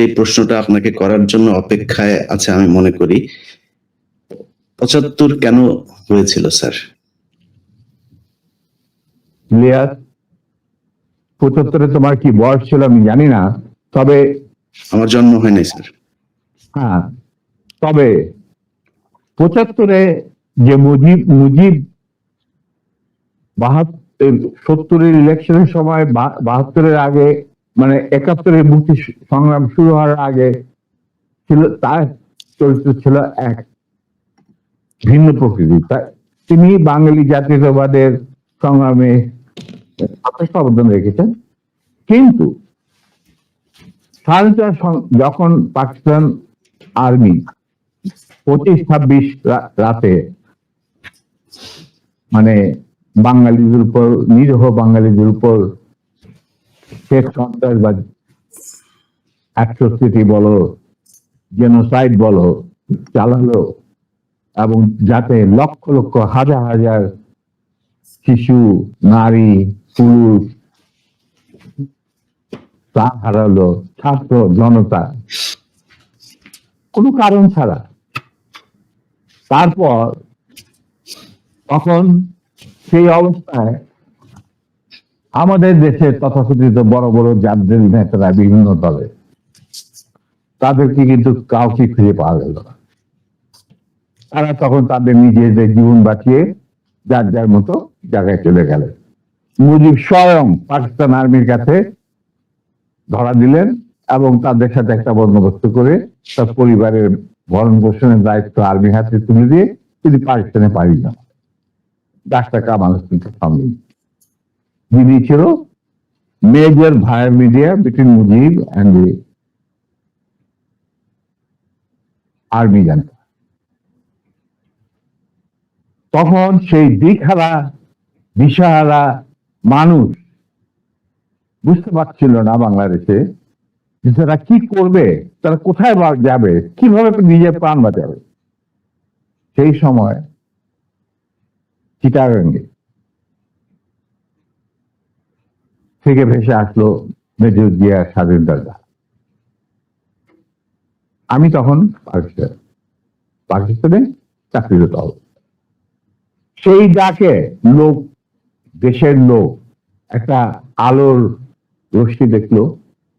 যে প্রশ্নটা আপনাকে করার জন্য অপেক্ষায় আছে আমি মনে করি পঁচাত্তর কেন হয়েছিল স্যার? পঁচাত্তরে তোমার কি বয়স ছিল আমি জানি না তবে আমার জন্ম হয় নাই স্যার। হ্যাঁ তবে পঁচাত্তরে যে মুজিব মুজিব বাহাত্তর সত্তরের ইলেকশনের সময় বাহাত্তরের আগে মানে একাত্তরের মুক্তি সংগ্রাম শুরু হওয়ার আগে ছিল, তার চরিত্র ছিল এক ভিন্ন প্রকৃতি। তিনি বাঙালি জাতীয়তাবাদের সংগ্রামে যথেষ্ট অবদান রেখেছেন। কিন্তু স্বাধীনতার সং- যখন পাকিস্তান আর্মি পঁচিশ ছাব্বিশ রাতে মানে বাঙালিদের উপর, নিরীহ বাঙালিদের উপর শেখ সন্ত্রাসবাদ অ্যাট্রোসিটি বলো জেনোসাইড বলো, চালালো, এবং যাতে লক্ষ লক্ষ হাজার হাজার শিশু, নারী, পুরুষ প্রাণ হারালো, ছাত্র জনতা। কোনো কারণ ছাড়া। তারপর তখন সেই অবস্থায় আমাদের দেশের তথাকথিত বড় বড় জাতীয় নেতারা বিভিন্ন দলে। তাদেরকে কিন্তু কাউকে খুঁজে পাওয়া গেল না। তারা তখন তাদের নিজেদের জীবন বাঁচিয়ে যার যার মতো জায়গায় চলে গেলেন মুজিব স্বয়ং পাকিস্তান আর্মির কাছে ধরা দিলেন এবং তাদের সাথে একটা বন্দোবস্ত করে তার পরিবারের ভরণ পোষণের দায়িত্ব আর্মি হাতে তুলে দিয়ে তিনি পাকিস্তানে পারি না ডাক্তার কামাল হোসেনকে সামনে ছিল major via media between Mujib and the army জানতা তখন সেই দিকহারা, দিশাহারা মানুষ বুঝতে পারছিল না বাংলাদেশে যে তারা কি করবে, তারা কোথায় যাবে, কীভাবে নিজের প্রাণ বাঁচাবে। সেই সময় চিটাগাঙ্গে থেকে ভেসে আসলো মেজর জিয়া স্বাধীন দাদা আমি তখন পাকিস্তান পাকিস্তানে চাকরিরত সেই ডাকে লোক, দেশের লোক, একটা আলোর রশ্মি দেখল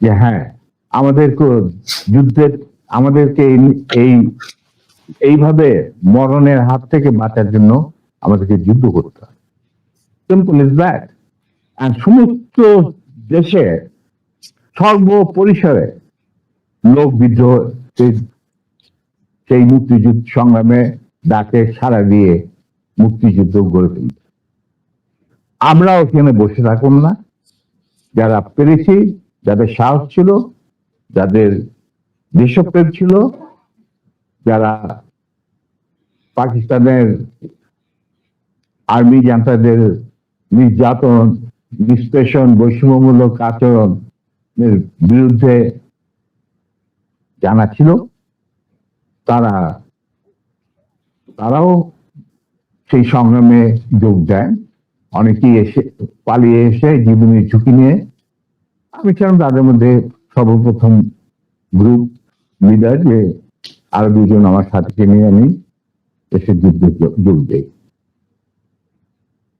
যে হ্যাঁ আমাদেরকে যুদ্ধের আমাদেরকে এই এইভাবে মরণের হাত থেকে বাঁচার জন্য আমাদেরকে যুদ্ধ করতে হয় সিম্পল ইজ দ্যাট আর সমস্ত দেশে সর্বপরিসরে লোক বিদ্রোহ সেই- মুক্তিযুদ্ধ সংগ্রামে ডাকে সাড়া দিয়ে মুক্তিযুদ্ধ গড়ে তুলবে আমরা এখানে বসে থাকুন না। যারা পেরেছি, যাদের সাহস ছিল, যাদের দেশপ্রেম ছিল, যারা পাকিস্তানের আর্মি জান্তাদের নির্যাতন নিষ্পেষণ বৈষম্যমূলক আচরণের বিরুদ্ধে জানা ছিল, তারা, তারাও সেই সংগ্রামে যোগ দেন। অনেকেই এসে, পালিয়ে এসে জীবনের ঝুঁকি নিয়ে। আমি ছিলাম তাদের মধ্যে সর্বপ্রথম গ্রুপ লিডার যে আরও দুজন আমার সাথে নিয়ে আমি এসে যুদ্ধে যোগ- দেই।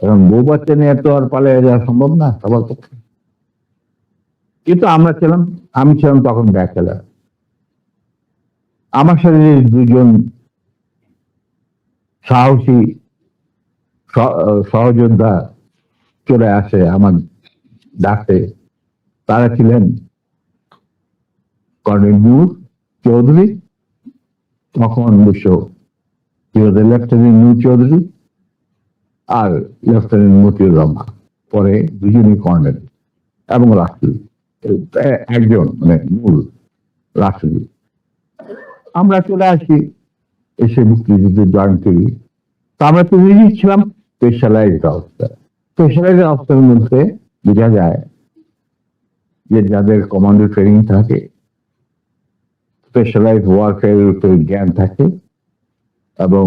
কারণ বউ বাচ্চা নিয়ে তো আর পালিয়ে যাওয়া সম্ভব না, সবার পক্ষে। কিন্তু আমরা ছিলাম, আমি ছিলাম তখন ব্যাচেলার। আমার সাথে দুজন সাহসী সহযোদ্ধা চলে আসে আমার ডাকতে তারা ছিলেন কর্নেল নূর চৌধুরী, তখন বিশ্ব লেফটেন্যান্ট নূর চৌধুরী আর লেফটেন্যান্ট মতিউর রহমান, পরে দুজনই কর্নেল এবং রাষ্ট্রপতি এ- একজন মানে মূল রাষ্ট্রপতি আমরা চলে আসি এসে মুক্তিযুদ্ধে জয়েন করি। তো আমরা তো নিজেই ছিলাম স্পেশালাইজড অবস্থা স্পেশালাইজড অবস্থার মধ্যে বোঝা যায় যে যাদের কমান্ডো ট্রেনিং থাকে স্পেশালাইজ ওয়ারফেয়ারের উপরে জ্ঞান থাকে এবং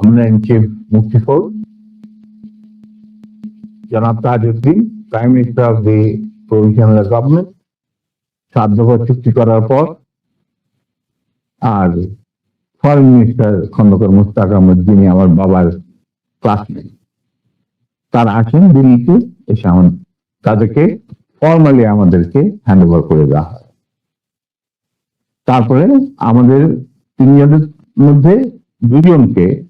commander in chief Mustaq যিনি আমার বাবার ক্লাসমেট তারা আসেন দিল্লিতে এসে আমার তাদেরকে ফর্মালি আমাদেরকে হ্যান্ড ওভার করে দেওয়া হয়। তারপরে আমাদের তিনজনের মধ্যে দুজনকে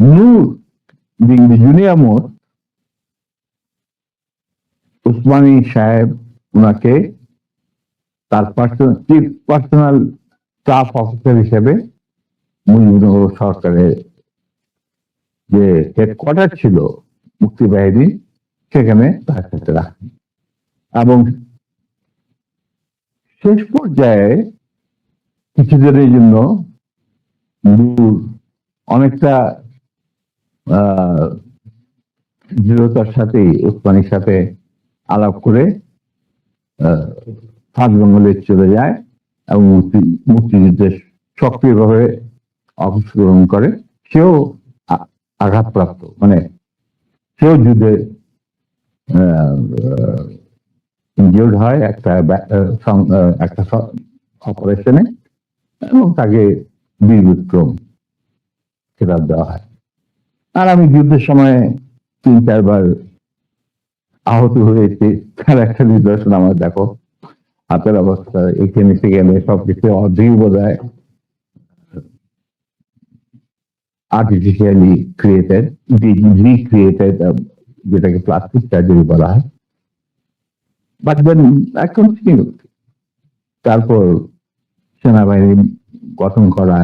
নূর জুনিয়র মোস্ট উসমানী সাহেব ওনাকে তার চিফ পার্সোনাল স্টাফ অফিসার হিসেবে মুজিবনগর সরকারের যে হেডকোয়ার্টার ছিল, মুক্তি বাহিনী, সেখানে তার সাথে রাখেন। এবং শেষ পর্যায়ে কিছুদিনের জন্য অনেকটা দৃঢ়তার সাথে উসমানির সাথে আলাপ করে সাত চলে যায় এবং মুক্তি- মুক্তিযুদ্ধে সক্রিয়ভাবে অংশগ্রহণ করে। সেও আঘাতপ্রাপ্ত। মানে সেও যুদ্ধে ইনজিওর্ড হয় একটা একটা অপারেশনে এবং তাকে বীর বিক্রম খেতাব দেওয়া হয়। আর আমি যুদ্ধের সময় তিন, চারবার আহত হয়েছি। তার একটা নিদর্শন আমার, দেখো। হাতের অবস্থা, এখানে নিতে গেলে সবকিছু অর্ধেক বোধ হয় আর্টিফিশিয়ালি ক্রিয়েটেড রিক্রিয়েটেড যেটাকে প্লাস্টিক সার্জারি বলা হয়। বাট দেন কন্টিনিউ তারপর সেনাবাহিনী গঠন করা,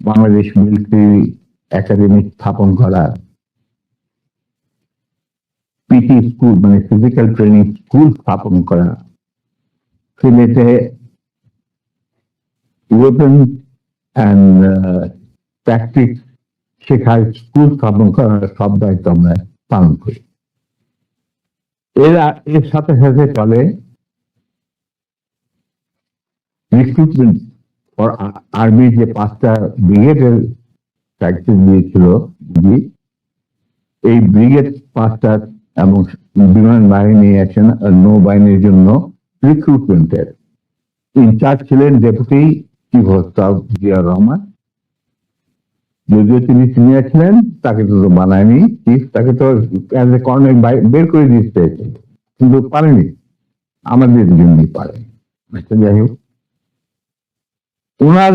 বাংলাদেশ মিলিটারি একাডেমি স্থাপন করা। পিটি স্কুল মানে ফিজিক্যাল ট্রেনিং স্কুল স্থাপন করা। সিলেটে ওয়েপন অ্যান্ড ট্যাকটিক শেখার স্কুল স্থাপন করার সব দায়িত্ব আমরা পালন করি। এর এর সাথে সাথে চলে রিক্রুটমেন্ট ফর আর্মি যে পাঁচটা ব্রিগেডের প্র্যাকটিস দিয়েছিল জি, এই ব্রিগেড পাঁচটা এবং বিমান বাহিনী আছেন নৌবাহিনীর জন্য রিক্রুটমেন্টের ইনচার্জ ছিলেন deputy chief of staff Ziaur Rahman. যদিও তিনি সিনিয়র ছিলেন তাকে তো বানায়নি। চিফ তাকে তো কর্নেল বের করে দিতে কিন্তু পারেনি। আমাদের জন্যই পারে আচ্ছা যাই হোক। ওনার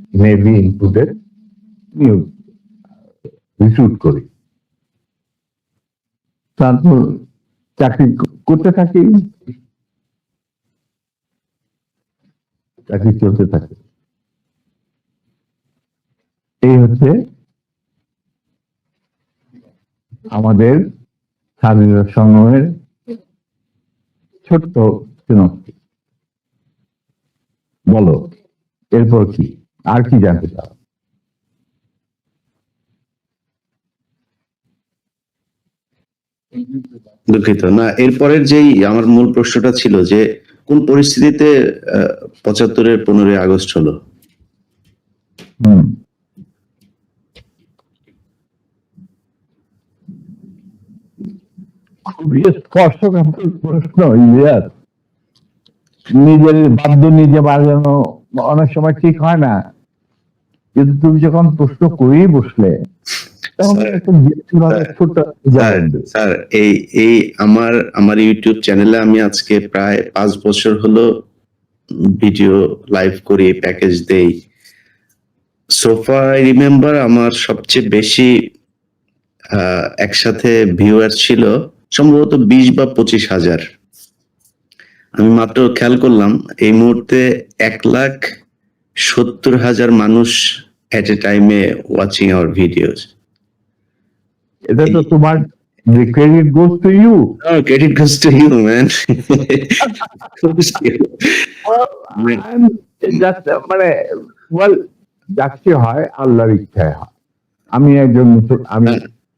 নেভি ইনক্লুডেড নিয়োগ রিক্রুট করি। তারপর চাকরি করতে থাকি। চাকরি চলতে থাকে। এই হচ্ছে আমাদের স্বাধীনতা সংগ্রামের ছোট্ট চুনক্তি বলো, এরপর কি? আর কি জানতে চাও? দুঃখিত। না এরপরের যেই আমার মূল প্রশ্নটা ছিল যে কোন পরিস্থিতিতে পঁচাত্তরের পনেরোই আগস্ট হলো? খুবই প্রশ্ন ইলিয়াস। নিজের বাদ্য নিজে বাজানো অনেক সময় ঠিক হয় না। কিন্তু তুমি যখন প্রশ্ন করেই বসলে স্যার, এই এই আমার আমার ইউটিউব চ্যানেলে আমি আজকে প্রায় পাঁচ বছর হলো ভিডিও লাইভ করি প্যাকেজ দেই। সোফা আই রিমেম্বার আমার সবচেয়ে বেশি একসাথে ভিউয়ার ছিল সম্ভবত বিশ বা পঁচিশ হাজার। আমি মাত্র খেয়াল করলাম এই মুহূর্তে এক লাখ সত্তর হাজার মানুষ এট এ টাইমে ওয়াচিং আওয়ার ভিডিওস এটা তো তোমার the credit goes to you. Oh, credit goes to you, man. I'm just, মানে well যাচ্ছে হয় আল্লাহর ইচ্ছায় হয়। আমি একজন আমি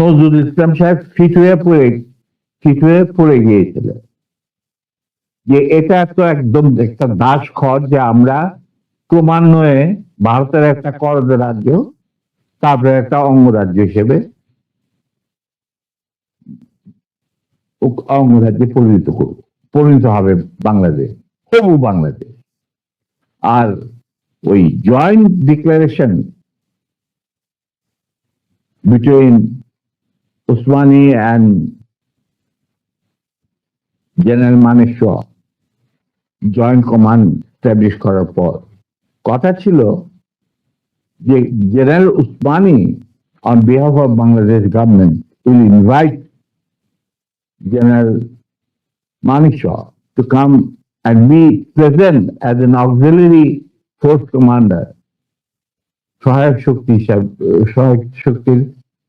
নজরুল ইসলাম সাহেব ফিট হয়ে পড়ে, ফিট হয়ে পড়ে গিয়েছিলেন যে এটা তো একদম একটা দাস খর যে আমরা ক্রমান্বয়ে ভারতের একটা করদ রাজ্য, তারপরে একটা অঙ্গরাজ্য হিসেবে অঙ্গরাজ্যে পরিণত পরিণত হবে বাংলাদেশ, তবু বাংলাদেশ। আর ওই joint declaration between Osmani and general Maneshwar joint command establish করার পর, কথা ছিল যে general Osmani on behalf of Bangladesh government will invite general Manishaw to come and be present as an auxiliary force commander, সহায়ক শক্তি হিসাবে, সহায়ক শক্তির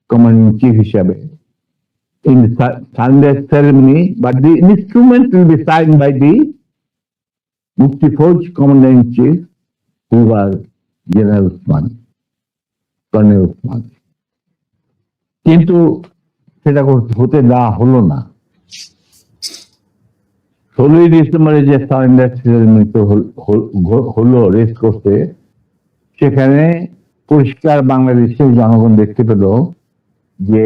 কমান্ডিং চিফ হিসাবে। In the Sunday ceremony, but the instrument will be signed by the Mufti Fauj commander in chief, who was General Usman, Colonel Usman. কিন্তু সেটা হতে দেওয়া হলো না ষোলোই ডিসেম্বরে যে সারেন্ডার সেরেমনিতে হলো রেস করতে সেখানে পরিষ্কার বাংলাদেশের জনগণ দেখতে পেল যে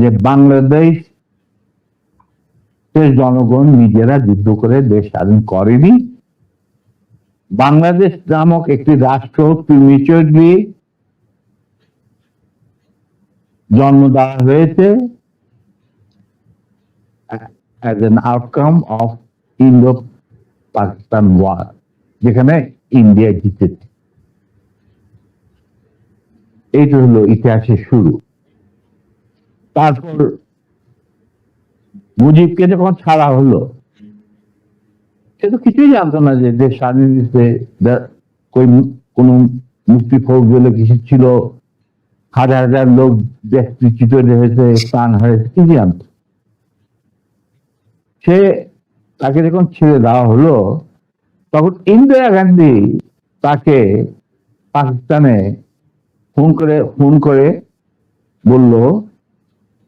যে বাংলাদেশ জনগণ নিজেরা যুদ্ধ করে দেশ স্বাধীন করেনি। বাংলাদেশ নামক একটি রাষ্ট্র প্রিমিচুরলি জন্ম দেওয়া হয়েছে। As an outcome of Indo Pakistan war যেখানে ইন্ডিয়া জিতেছে। এইটা হলো ইতিহাসের শুরু। তারপর মুজিবকে যখন ছাড়া হলো, সে তো কিছুই জানতো না যে দেশ স্বাধীন দিতে কোন মুক্তি ফৌজ বলে কিছু ছিল, হাজার হাজার লোক দেশচ্যুত হয়েছে প্রাণ হয়েছে কি জানতো সে তাকে যখন ছেড়ে দেওয়া হলো, তখন ইন্দিরা গান্ধী তাকে পাকিস্তানে ফোন করে ফোন করে বলল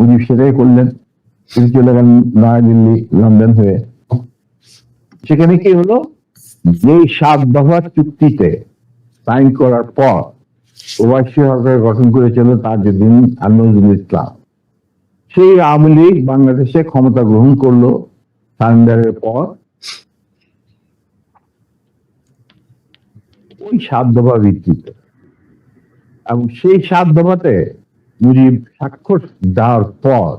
মুজিব সেটাই করলেন। তিনি চলে গেলেন নয়াদিল্লি, লন্ডন হয়ে। সেখানে কি হলো? যে সাত দফা চুক্তিতে সাইন করার পর প্রবাসী সরকার গঠন করেছিল তাজউদ্দিন আর নজরুল ইসলাম। সেই আওয়ামী লীগ বাংলাদেশে ক্ষমতা গ্রহণ করল সারেন্ডারের পর। ওই সাত দফা ভিত্তিতে। এবং সেই সাত দফাতে মুজিব স্বাক্ষর দেওয়ার পর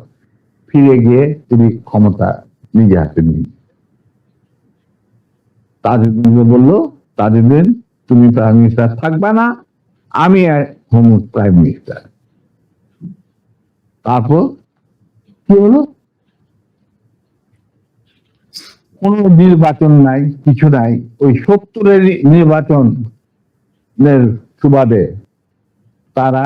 ফিরে গিয়ে তিনি ক্ষমতা নিজে হাতে নিন তাজউদ্দিনকে বলল, তাজউদ্দিন, তুমি প্রাইম মিনিস্টার থাকবে না, আমি হোম প্রাইম মিনিস্টার। তারপর কি হলো? কোন নির্বাচন নাই, কিছু নাই। ওই সত্তরের নির্বাচন এর সুবাদে তারা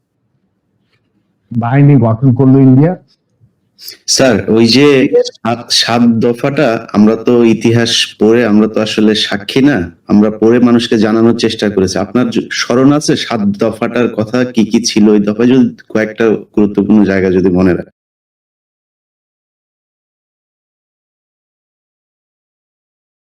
বাহিনী গঠন করল ইন্ডিয়া। স্যার, ওই যে সাত- দফাটা, আমরা তো ইতিহাস পড়ে আমরা তো আসলে সাক্ষী না, আমরা পড়ে মানুষকে জানানোর চেষ্টা করেছি। আপনার স্মরণ আছে সাত দফাটার কথা, কি কি ছিল ওই দফায়? যদি কয়েকটা গুরুত্বপূর্ণ জায়গা যদি মনে রাখেন।